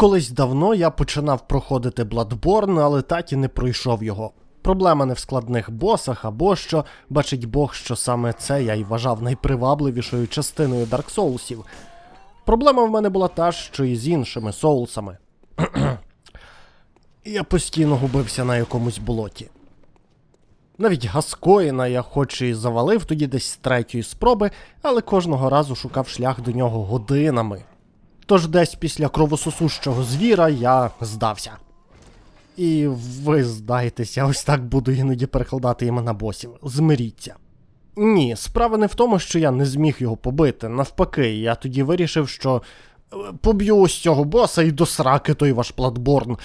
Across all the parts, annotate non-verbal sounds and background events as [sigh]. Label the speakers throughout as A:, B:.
A: Колись давно я починав проходити Bloodborne, але так і не пройшов його. Проблема не в складних босах або що, бачить Бог, що саме це я й вважав найпривабливішою частиною Dark Soulsів. Проблема в мене була та що і з іншими соулсами. [clears throat] я постійно губився на якомусь болоті. Навіть Гаскоїна я хоч і завалив тоді десь третьої спроби, але кожного разу шукав шлях до нього годинами. Тож десь після кровососущого звіра я здався. І ви здаєтеся, ось так буду іноді перекладати імена босів. Змиріться. Ні, справа не в тому, що я не зміг його побити. Навпаки, я тоді вирішив, що е, поб'ю ось цього боса і до сраки той ваш платборн.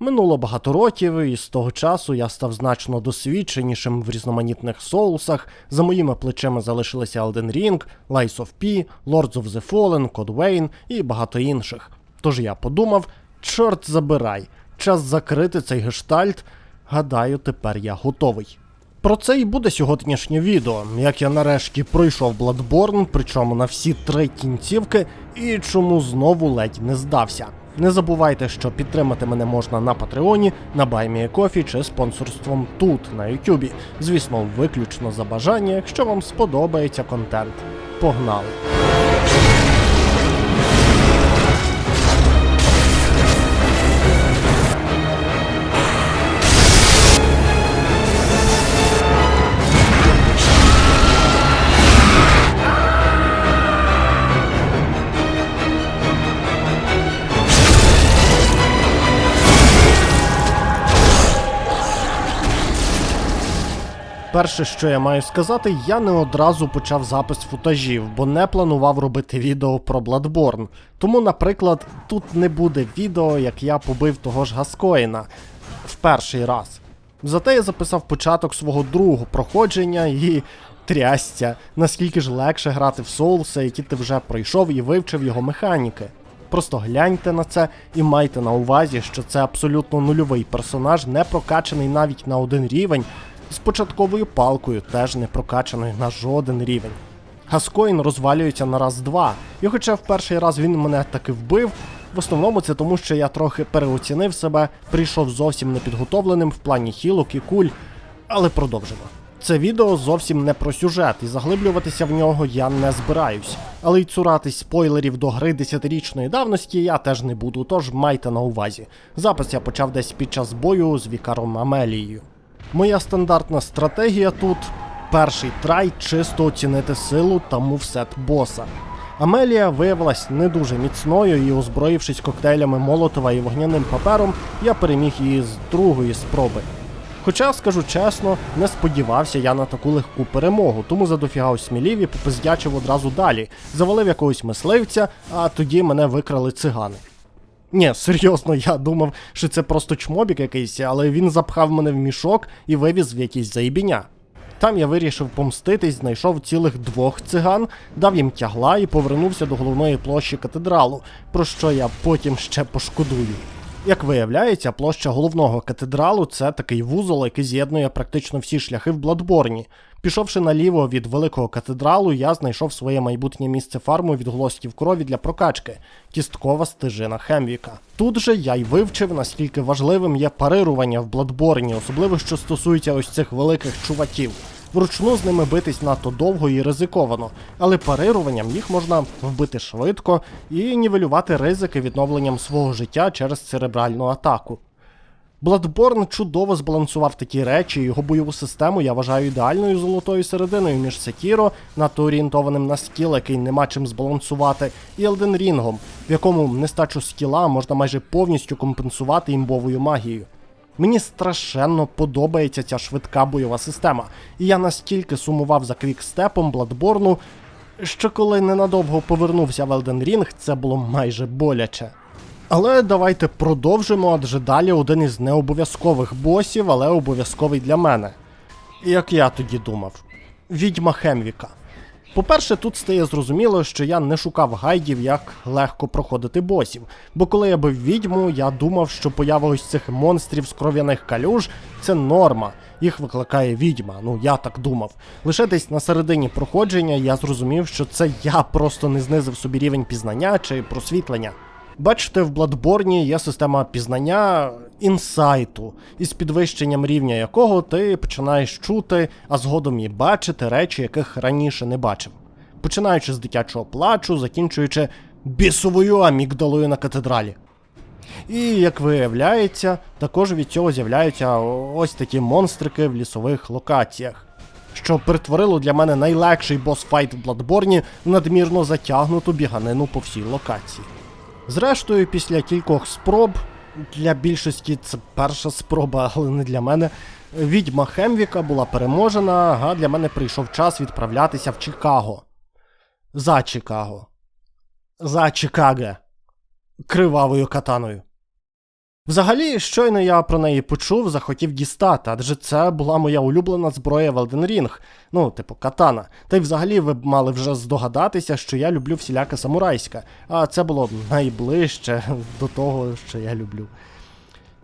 A: Минуло багато років, і з того часу я став значно досвідченішим в різноманітних соусах. За моїми плечима залишилися Elden Ring, Lies of P, Lords of the Fallen, Code Vein і багато інших. Тож я подумав: чорт забирай, час закрити цей гештальт. Гадаю, тепер я готовий. Про це і буде сьогоднішнє відео, як я нарешті пройшов Bloodborne, причому на всі три кінцівки, і чому знову ледь не здався. Не забувайте, що підтримати мене можна на Патреоні, на Баймієкофі чи спонсорством тут, на Ютубі. Звісно, виключно за бажання, якщо вам сподобається контент. Погнали! Перше, що я маю сказати, я не одразу почав запис футажів, бо не планував робити відео про Bloodborne. Тому, наприклад, тут не буде відео, як я побив того ж Гаскоїна в перший раз. Зате я записав початок свого другого проходження і трясця, наскільки ж легше грати в соулси, які ти вже пройшов і вивчив його механіки. Просто гляньте на це і майте на увазі, що це абсолютно нульовий персонаж, не прокачаний навіть на один рівень, з початковою палкою, теж не прокачаний на жоден рівень. Гаскоїн розвалюється на раз-два, і хоча в перший раз він мене таки вбив, в основному це тому, що я трохи переоцінив себе, прийшов зовсім непідготовленим в плані хілок і куль, але продовжимо. Це відео зовсім не про сюжет, і заглиблюватися в нього я не збираюсь. Але й цуратись спойлерів до гри 10-річної давності я теж не буду, тож майте на увазі. Запис я почав десь під час бою з Вікаром Амелією. Моя стандартна стратегія тут перший трай чисто оцінити силу та мувсет боса. Амелія виявилась не дуже міцною і, озброївшись коктейлями Молотова і вогняним папером, я переміг її з другої спроби. Хоча, скажу чесно, не сподівався я на таку легку перемогу, тому задофігав смілів і попиздячив одразу далі, завалив якогось мисливця, а тоді мене викрали цигани. Ні, серйозно, я думав, що це просто чмобік якийсь, але він запхав мене в мішок і вивіз в якісь заїбіння. Там я вирішив помститись, знайшов цілих двох циган, дав їм тягла і повернувся до головної площі катедралу, про що я потім ще пошкодую. Як виявляється, площа головного катедралу це такий вузол, який з'єднує практично всі шляхи в Бладборні. Пішовши наліво від великого катедралу, я знайшов своє майбутнє місце фарму відголосків крові для прокачки кісткова стежина Хемвіка. Тут же я й вивчив, наскільки важливим є парирування в Бладборні, особливо що стосується ось цих великих чуваків. Вручну з ними битись надто довго і ризиковано, але парируванням їх можна вбити швидко і нівелювати ризики відновленням свого життя через церебральну атаку. Bloodborne чудово збалансував такі речі, його бойову систему я вважаю ідеальною золотою серединою між Sekiro, надто орієнтованим на скіл, який нема чим збалансувати, і Elden Ring, в якому нестачу скіла можна майже повністю компенсувати імбовою магією. Мені страшенно подобається ця швидка бойова система, і я настільки сумував за квікстепом Bloodborne, що коли ненадовго повернувся в Elden Ring, це було майже боляче. Але давайте продовжимо, адже далі один із необов'язкових босів, але обов'язковий для мене. Як я тоді думав, відьма Хемвіка. По-перше, тут стає зрозуміло, що я не шукав гайдів, як легко проходити босів. Бо коли я бив відьму, я думав, що поява ось цих монстрів з кров'яних калюж це норма. Їх викликає відьма. Ну я так думав. Лише десь на середині проходження я зрозумів, що це я просто не знизив собі рівень пізнання чи просвітлення. Бачите, в Bloodborne є система пізнання інсайту, із підвищенням рівня якого ти починаєш чути, а згодом і бачити речі, яких раніше не бачив. Починаючи з дитячого плачу, закінчуючи бісовою амігдалою на катедралі. І як виявляється, також від цього з'являються ось такі монстрики в лісових локаціях. Що перетворило для мене найлегший босс-файт в в надмірно затягнуту біганину по всій локації. Зрештою, після кількох спроб, для більшості це перша спроба, але не для мене. Відьма Хемвіка була переможена, а для мене прийшов час відправлятися в Чикаго. За Чикаго. За Чикаго. Кривавою катаною. Взагалі, щойно я про неї почув, захотів дістати, адже це була моя улюблена зброя в Elden Ring, ну, типу, катана. Та й взагалі ви б мали вже здогадатися, що я люблю всіляке самурайське, а це було найближче до того, що я люблю.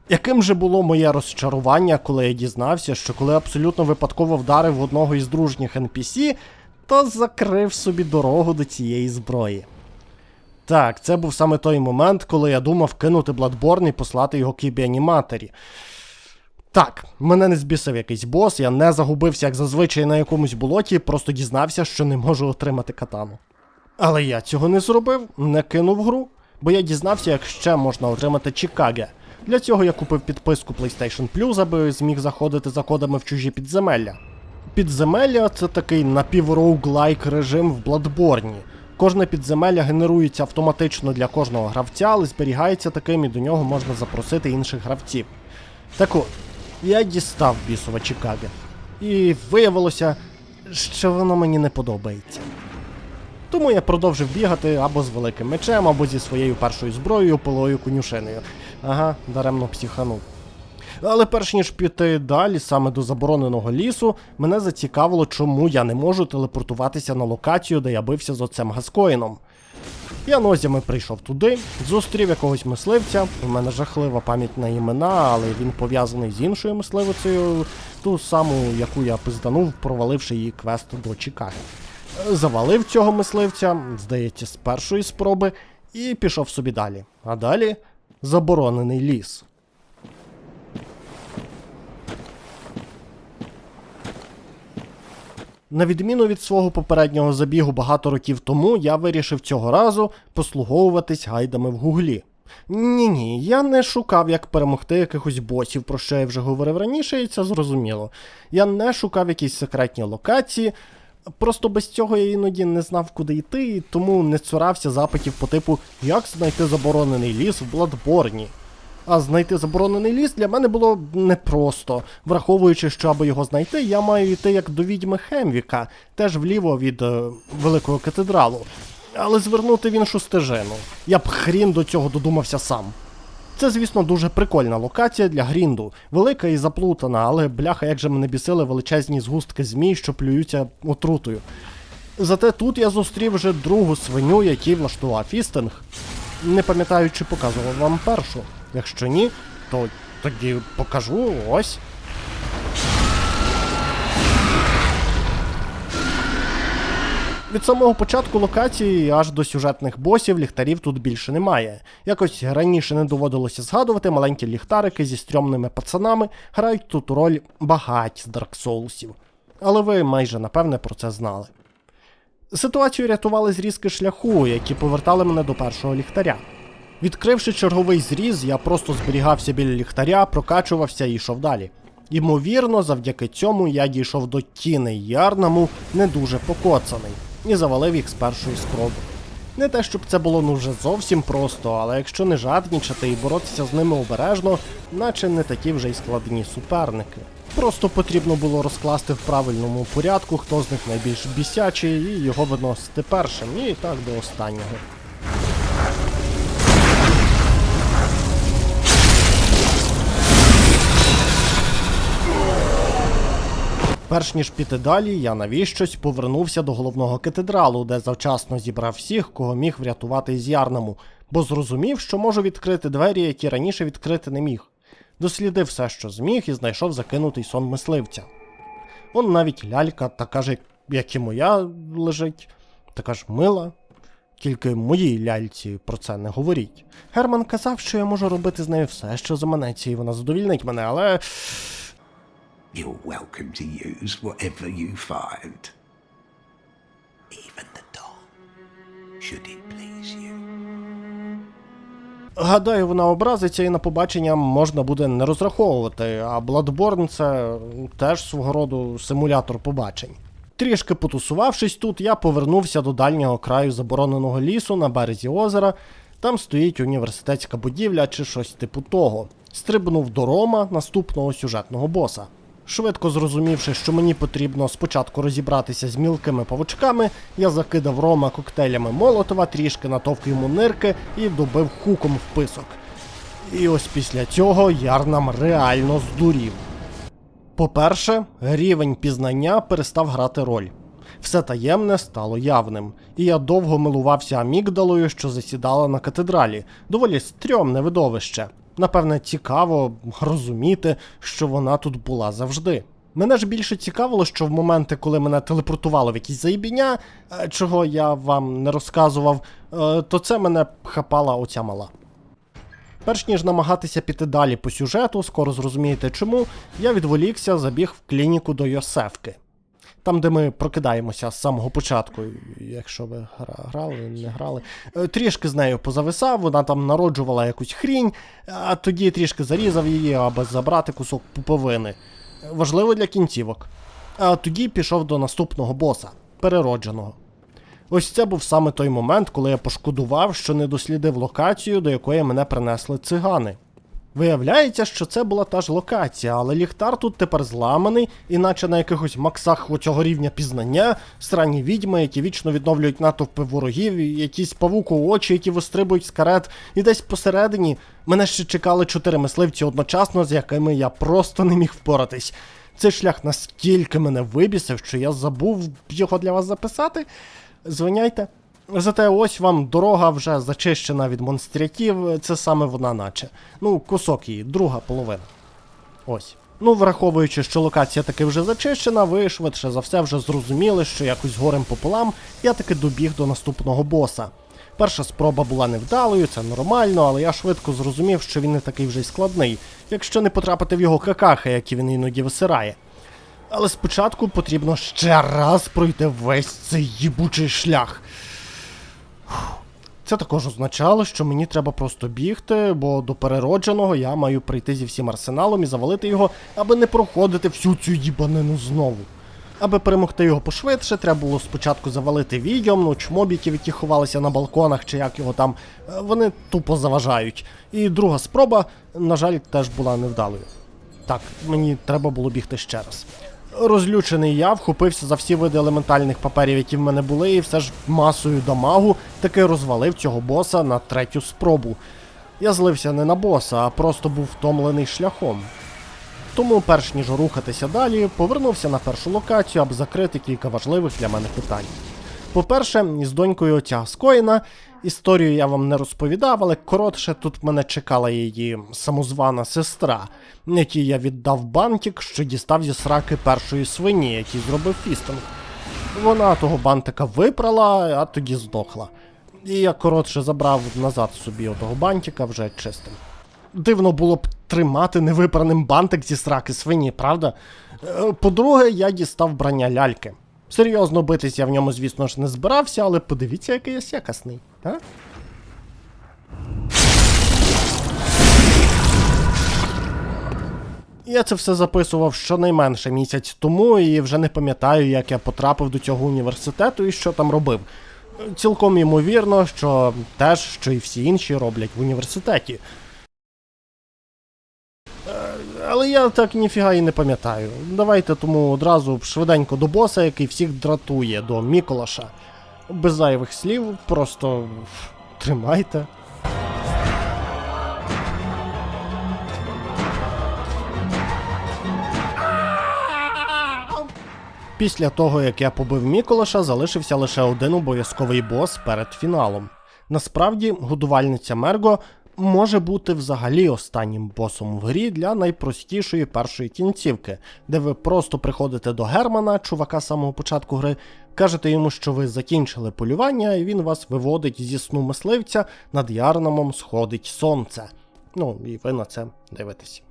A: Яким же було моє розчарування, коли я дізнався, що коли абсолютно випадково вдарив одного із дружніх NPC, то закрив собі дорогу до цієї зброї. Так, це був саме той момент, коли я думав кинути Bloodborne і послати його кібі-аніматорі. Так, мене не збісив якийсь бос, я не загубився, як зазвичай на якомусь болоті, просто дізнався, що не можу отримати катану. Але я цього не зробив, не кинув гру, бо я дізнався, як ще можна отримати Чикаго. Для цього я купив підписку PlayStation Plus, аби зміг заходити за кодами в чужі підземелля. Підземелля це такий напівроуглайк режим в Bloodborne. Кожне підземелля генерується автоматично для кожного гравця, але зберігається таким і до нього можна запросити інших гравців. Так от, я дістав бісове Чикаго. І виявилося, що воно мені не подобається. Тому я продовжив бігати або з великим мечем, або зі своєю першою зброєю, пилою конюшиною. Ага, даремно психанув. Але перш ніж піти далі, саме до забороненого лісу, мене зацікавило, чому я не можу телепортуватися на локацію, де я бився з оцем Гаскоїном. Я нозями прийшов туди, зустрів якогось мисливця. У мене жахлива пам'ять на імена, але він пов'язаний з іншою мисливицею, ту саму, яку я пизданув, проваливши її квест до Чикаго. Завалив цього мисливця, здається, з першої спроби, і пішов собі далі. А далі заборонений ліс. На відміну від свого попереднього забігу багато років тому, я вирішив цього разу послуговуватись гайдами в гуглі. Ні, ні, я не шукав, як перемогти якихось босів, про що я вже говорив раніше, і це зрозуміло. Я не шукав якісь секретні локації. Просто без цього я іноді не знав, куди йти, і тому не цурався запитів по типу як знайти заборонений ліс в Бладборні. А знайти заборонений ліс для мене було непросто. Враховуючи, що аби його знайти, я маю йти як до відьми Хемвіка, теж вліво від е, великого катедралу. Але звернути в іншу стежину. Я б хрін до цього додумався сам. Це, звісно, дуже прикольна локація для грінду, велика і заплутана, але бляха, як же мене бісили величезні згустки змій, що плюються отрутою. Зате тут я зустрів вже другу свиню, який влаштував фістинг. Не пам'ятаю, чи показував вам першу. Якщо ні, то тоді покажу ось. Від самого початку локації аж до сюжетних босів ліхтарів тут більше немає. Якось раніше не доводилося згадувати, маленькі ліхтарики зі стрьомними пацанами грають тут роль багать з Soulsів. Але ви майже напевне про це знали. Ситуацію рятували зрізки шляху, які повертали мене до першого ліхтаря. Відкривши черговий зріз, я просто зберігався біля ліхтаря, прокачувався і йшов далі. Ймовірно, завдяки цьому я дійшов до тіни Ярнаму не дуже покоцаний і завалив їх з першої спроби. Не те, щоб це було ну вже зовсім просто, але якщо не жаднічати і боротися з ними обережно, наче не такі вже й складні суперники. Просто потрібно було розкласти в правильному порядку, хто з них найбільш бісячий, і його виносити першим, і так до останнього. Перш ніж піти далі, я навіщось повернувся до головного катедралу, де завчасно зібрав всіх, кого міг врятувати з Ярнаму, бо зрозумів, що можу відкрити двері, які раніше відкрити не міг. Дослідив все, що зміг, і знайшов закинутий сон мисливця. Он навіть лялька, така ж, як і моя, лежить, така ж мила. Тільки моїй ляльці про це не говоріть. Герман казав, що я можу робити з нею все, що заманеться, і вона задовільнить мене, але.
B: You're welcome to use whatever you find. Even the doll, should it please you.
A: Гадаю, вона образиться і на побачення можна буде не розраховувати, а Bloodborne це теж свого роду симулятор побачень. Трішки потусувавшись тут, я повернувся до дальнього краю забороненого лісу на березі озера. Там стоїть університетська будівля чи щось типу того. Стрибнув до Рома, наступного сюжетного боса. Швидко зрозумівши, що мені потрібно спочатку розібратися з мілкими павучками, я закидав Рома коктейлями Молотова, трішки натовк йому нирки і добив хуком в писок. І ось після цього Яр нам реально здурів. По-перше, рівень пізнання перестав грати роль. Все таємне стало явним, і я довго милувався амігдалою, що засідала на катедралі. Доволі стрьомне видовище. Напевне, цікаво розуміти, що вона тут була завжди. Мене ж більше цікавило, що в моменти, коли мене телепортувало в якісь заїбіння, е, чого я вам не розказував, е, то це мене хапала оця мала. Перш ніж намагатися піти далі по сюжету, скоро зрозумієте чому, я відволікся, забіг в клініку до Йосефки. Там, де ми прокидаємося з самого початку, якщо ви грали, не грали. Е, Трішки з нею позависав, вона там народжувала якусь хрінь, а тоді трішки зарізав її, аби забрати кусок пуповини. Важливо для кінцівок. А тоді пішов до наступного боса, переродженого. Ось це був саме той момент, коли я пошкодував, що не дослідив локацію, до якої мене принесли цигани. Виявляється, що це була та ж локація, але ліхтар тут тепер зламаний, іначе на якихось максах оцього рівня пізнання, срані відьми, які вічно відновлюють натовпи ворогів, якісь павуку очі, які вистрибують з карет, і десь посередині мене ще чекали чотири мисливці одночасно, з якими я просто не міг впоратись. Цей шлях настільки мене вибісив, що я забув його для вас записати. Звиняйте. Зате ось вам дорога вже зачищена від монстрятів, це саме вона наче. Ну, кусок її, друга половина. Ось. Ну, враховуючи, що локація таки вже зачищена, ви швидше за все вже зрозуміли, що якось горем пополам я таки добіг до наступного боса. Перша спроба була невдалою, це нормально, але я швидко зрозумів, що він не такий вже й складний, якщо не потрапити в його какахи, які він іноді висирає. Але спочатку потрібно ще раз пройти весь цей їбучий шлях. Це також означало, що мені треба просто бігти, бо до переродженого я маю прийти зі всім арсеналом і завалити його, аби не проходити всю цю їбанину знову. Аби перемогти його пошвидше, треба було спочатку завалити відьом, ну чмобіків, які ховалися на балконах, чи як його там, е, вони тупо заважають. І друга спроба, на жаль, теж була невдалою. Так, мені треба було бігти ще раз. Розлючений я вхопився за всі види елементальних паперів, які в мене були, і все ж масою дамагу таки розвалив цього боса на третю спробу. Я злився не на боса, а просто був втомлений шляхом. Тому, перш ніж рухатися далі, повернувся на першу локацію, аби закрити кілька важливих для мене питань. По-перше, із донькою отця скоєна. Історію я вам не розповідав, але коротше тут мене чекала її самозвана сестра, якій я віддав бантик, що дістав зі сраки першої свині, який зробив фістинг. Вона того бантика випрала, а тоді здохла. І я коротше забрав назад собі отого бантика вже чистим. Дивно було б тримати невипраним бантик зі сраки свині, правда? Е, По-друге, я дістав брання ляльки. Серйозно битись я в ньому, звісно ж, не збирався, але подивіться, який я сякасний. А? Я це все записував щонайменше місяць тому і вже не пам'ятаю, як я потрапив до цього університету і що там робив. Цілком ймовірно, що теж, що і всі інші роблять в університеті. Але я так ніфіга і не пам'ятаю. Давайте тому одразу швиденько до боса, який всіх дратує, до Міколаша. Без зайвих слів, просто тримайте. Після того, як я побив Міколаша, залишився лише один обов'язковий бос перед фіналом. Насправді, годувальниця Мерго може бути взагалі останнім босом в грі для найпростішої першої кінцівки, де ви просто приходите до Германа, чувака самого початку гри, кажете йому, що ви закінчили полювання, і він вас виводить зі сну мисливця, над Ярнамом сходить сонце. Ну, і ви на це дивитесь.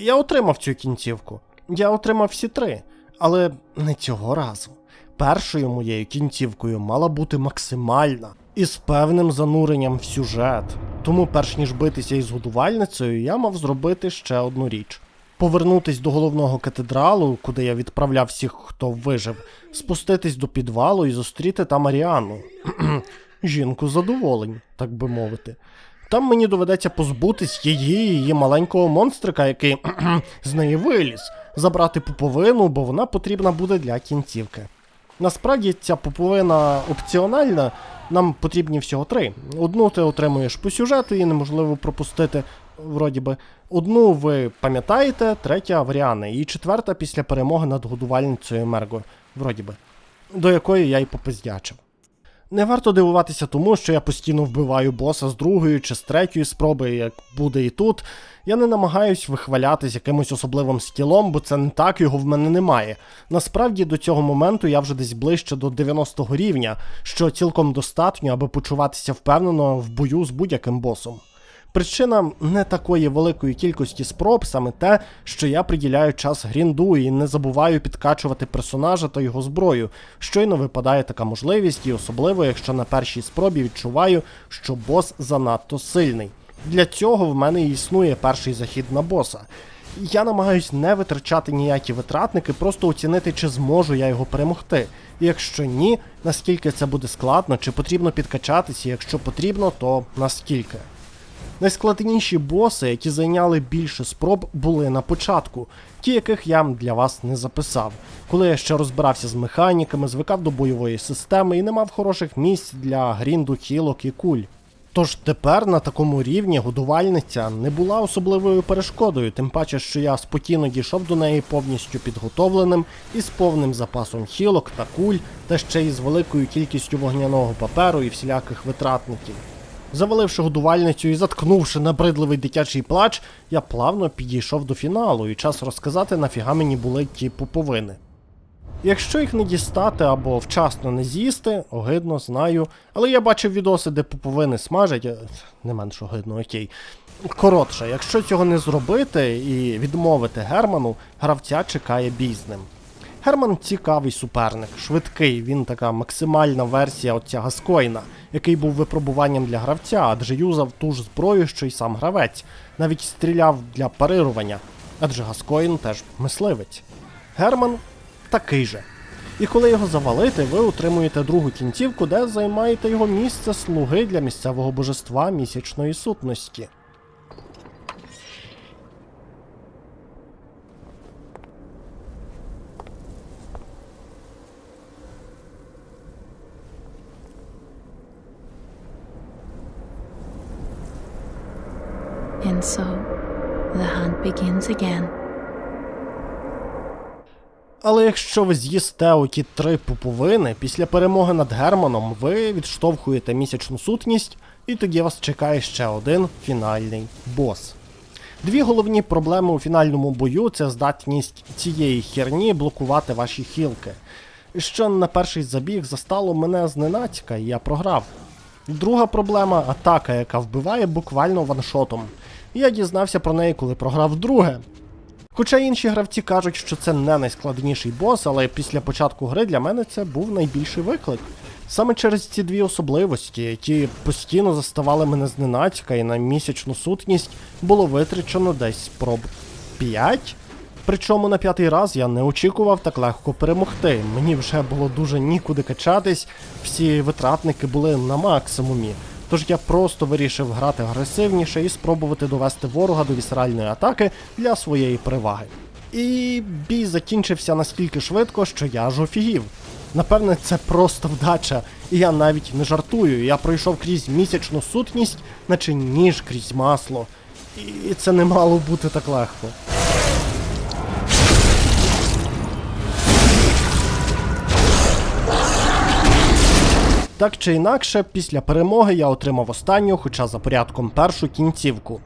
A: Я отримав цю кінцівку. Я отримав всі три, але не цього разу. Першою моєю кінцівкою мала бути максимальна і з певним зануренням в сюжет. Тому, перш ніж битися із годувальницею, я мав зробити ще одну річ: повернутись до головного катедралу, куди я відправляв всіх, хто вижив, спуститись до підвалу і зустріти там Маріанну. [clears throat] Жінку задоволень, так би мовити. Там мені доведеться позбутись її, її маленького монстрика, який [clears throat] з неї виліз, забрати пуповину, бо вона потрібна буде для кінцівки. Насправді ця пуповина опціональна, нам потрібні всього три. Одну ти отримуєш по сюжету, її неможливо пропустити, вроді би. Одну ви пам'ятаєте, третя Авріана, і четверта після перемоги над годувальницею Мерго, вроді би, до якої я й попиздячив. Не варто дивуватися тому, що я постійно вбиваю боса з другої чи з третьої спроби, як буде і тут. Я не намагаюсь вихвалятись якимось особливим скілом, бо це не так, його в мене немає. Насправді до цього моменту я вже десь ближче до 90-го рівня, що цілком достатньо, аби почуватися впевнено в бою з будь-яким босом. Причина не такої великої кількості спроб саме те, що я приділяю час грінду і не забуваю підкачувати персонажа та його зброю. Щойно випадає така можливість, і особливо, якщо на першій спробі відчуваю, що бос занадто сильний. Для цього в мене існує перший захід на боса. Я намагаюсь не витрачати ніякі витратники, просто оцінити, чи зможу я його перемогти. Якщо ні, наскільки це буде складно, чи потрібно підкачатися, якщо потрібно, то наскільки. Найскладніші боси, які зайняли більше спроб, були на початку, ті, яких я для вас не записав, коли я ще розбирався з механіками, звикав до бойової системи і не мав хороших місць для грінду, хілок і куль. Тож тепер на такому рівні годувальниця не була особливою перешкодою, тим паче, що я спокійно дійшов до неї повністю підготовленим і з повним запасом хілок та куль, та ще й з великою кількістю вогняного паперу і всіляких витратників. Заваливши годувальницю і заткнувши набридливий дитячий плач, я плавно підійшов до фіналу, і час розказати, нафіга мені були ті пуповини. Якщо їх не дістати або вчасно не з'їсти, огидно, знаю. Але я бачив відоси, де пуповини смажать, е, не менш огидно, окей. Коротше, якщо цього не зробити і відмовити Герману, гравця чекає бій з ним. Герман цікавий суперник, швидкий, він така максимальна версія отця Гаскоїна, який був випробуванням для гравця, адже юзав ту ж зброю, що й сам гравець, навіть стріляв для парирування, адже Гаскоїн теж мисливець. Герман такий же. І коли його завалити, ви отримуєте другу кінцівку, де займаєте його місце слуги для місцевого божества місячної сутності.
C: And so the hunt begins again.
A: Але якщо ви з'їсте оті три пуповини, після перемоги над Германом ви відштовхуєте місячну сутність, і тоді вас чекає ще один фінальний бос. Дві головні проблеми у фінальному бою це здатність цієї херні блокувати ваші хілки. Що на перший забіг застало мене зненацька, і я програв. Друга проблема атака, яка вбиває буквально ваншотом. Я дізнався про неї, коли програв вдруге. Хоча інші гравці кажуть, що це не найскладніший бос, але після початку гри для мене це був найбільший виклик. Саме через ці дві особливості, які постійно заставали мене зненацька, і на місячну сутність було витрачено десь спроб 5. Причому на п'ятий раз я не очікував так легко перемогти. Мені вже було дуже нікуди качатись, всі витратники були на максимумі. Тож я просто вирішив грати агресивніше і спробувати довести ворога до вісеральної атаки для своєї переваги. І бій закінчився настільки швидко, що я аж офігів. Напевне, це просто вдача, і я навіть не жартую. Я пройшов крізь місячну сутність, наче ніж крізь масло. І це не мало бути так легко. Так чи інакше, після перемоги я отримав останню, хоча за порядком першу кінцівку.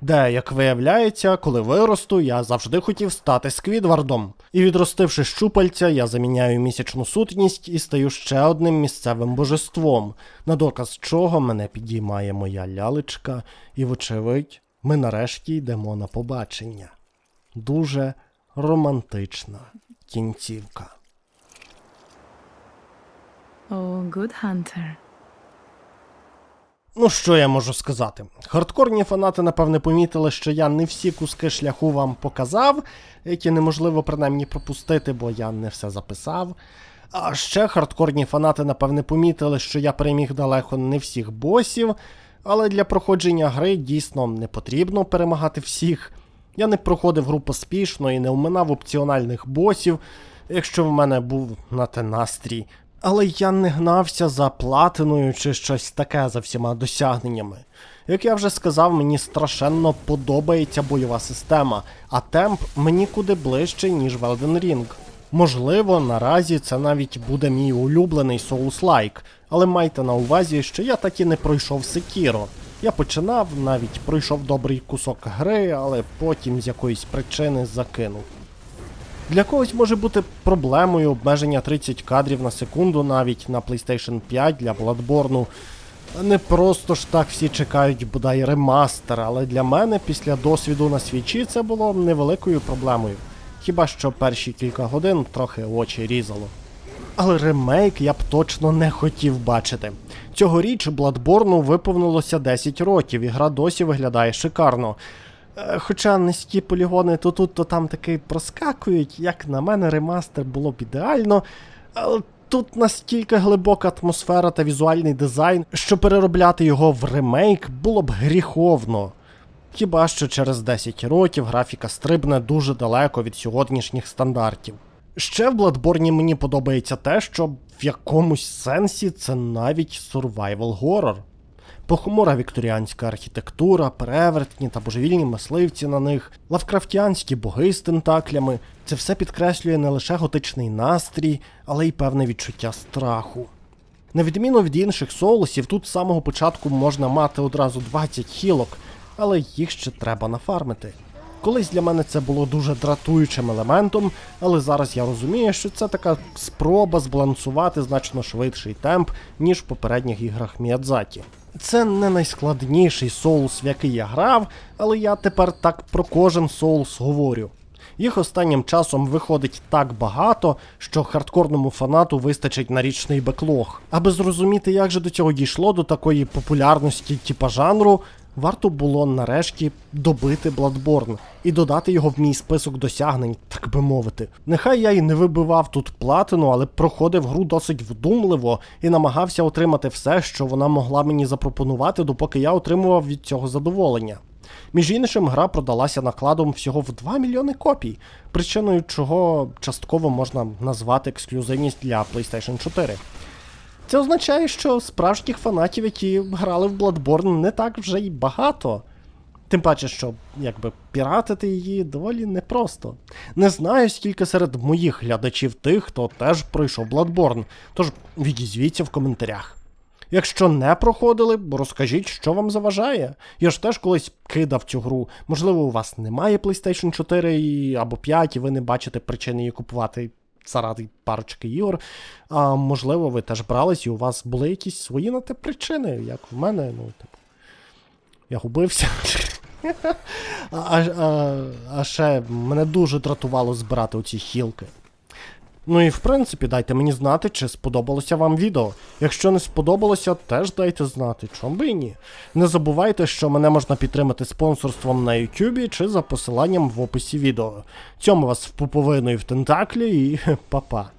A: Де, як виявляється, коли виросту, я завжди хотів стати Сквідвардом. І відростивши щупальця, я заміняю місячну сутність і стаю ще одним місцевим божеством, на доказ чого мене підіймає моя лялечка, і, вочевидь, ми нарешті йдемо на побачення. Дуже романтична кінцівка.
C: Oh, good hunter.
A: Ну, що я можу сказати? Хардкорні фанати, напевне, помітили, що я не всі куски шляху вам показав, які неможливо принаймні пропустити, бо я не все записав. А ще хардкорні фанати, напевне, помітили, що я переміг далеко не всіх босів, але для проходження гри дійсно не потрібно перемагати всіх. Я не проходив гру поспішно і не оминав опціональних босів, якщо в мене був на те настрій. Але я не гнався за платиною чи щось таке за всіма досягненнями. Як я вже сказав, мені страшенно подобається бойова система, а темп мені куди ближче, ніж в Elden Ring. Можливо, наразі це навіть буде мій улюблений Souls-like, але майте на увазі, що я так і не пройшов Sekiro. Я починав, навіть пройшов добрий кусок гри, але потім з якоїсь причини закинув. Для когось може бути проблемою обмеження 30 кадрів на секунду навіть на PlayStation 5 для Bloodborne. Не просто ж так всі чекають бодай ремастер, але для мене після досвіду на свічі це було невеликою проблемою. Хіба що перші кілька годин трохи очі різало. Але ремейк я б точно не хотів бачити. Цьогоріч Bloodborne виповнилося 10 років, і гра досі виглядає шикарно. Е, Хоча низькі полігони то тут, то там таки проскакують, як на мене, ремастер було б ідеально. Але тут настільки глибока атмосфера та візуальний дизайн, що переробляти його в ремейк було б гріховно. Хіба що через 10 років графіка стрибне дуже далеко від сьогоднішніх стандартів. Ще в Bloodborne мені подобається те, що в якомусь сенсі це навіть survival horror. Похмура вікторіанська архітектура, перевертні та божевільні мисливці на них, лавкрафтіанські боги з тентаклями це все підкреслює не лише готичний настрій, але й певне відчуття страху. На відміну від інших соусів, тут з самого початку можна мати одразу 20 хілок, але їх ще треба нафармити. Колись для мене це було дуже дратуючим елементом, але зараз я розумію, що це така спроба збалансувати значно швидший темп, ніж в попередніх іграх Міядзакі. Це не найскладніший соус, в який я грав, але я тепер так про кожен соус говорю. Їх останнім часом виходить так багато, що хардкорному фанату вистачить на річний беклог. Аби зрозуміти, як же до цього дійшло до такої популярності типа жанру, варто було нарешті добити Bloodborne і додати його в мій список досягнень, так би мовити. Нехай я й не вибивав тут платину, але проходив гру досить вдумливо і намагався отримати все, що вона могла мені запропонувати, допоки я отримував від цього задоволення. Між іншим, гра продалася накладом всього в 2 мільйони копій, причиною чого частково можна назвати ексклюзивність для PlayStation 4. Це означає, що справжніх фанатів, які грали в Bloodborne, не так вже й багато. Тим паче, що якби піратити її доволі непросто. Не знаю, скільки серед моїх глядачів тих, хто теж пройшов Bloodborne, тож відізвіться в коментарях. Якщо не проходили, розкажіть, що вам заважає. Я ж теж колись кидав цю гру. Можливо, у вас немає PlayStation 4 або 5, і ви не бачите причини її купувати заради парочки ігор. А можливо, ви теж брались, і у вас були якісь свої на те причини, як в мене, ну, типу. Я губився. [laughs] А, а, а ще мене дуже дратувало збирати оці хілки. Ну і в принципі, дайте мені знати, чи сподобалося вам відео. Якщо не сподобалося, теж дайте знати, чому би і ні. Не забувайте, що мене можна підтримати спонсорством на YouTube чи за посиланням в описі відео. Цьому вас в пуповину і в тентаклі, і [laughs] па-па.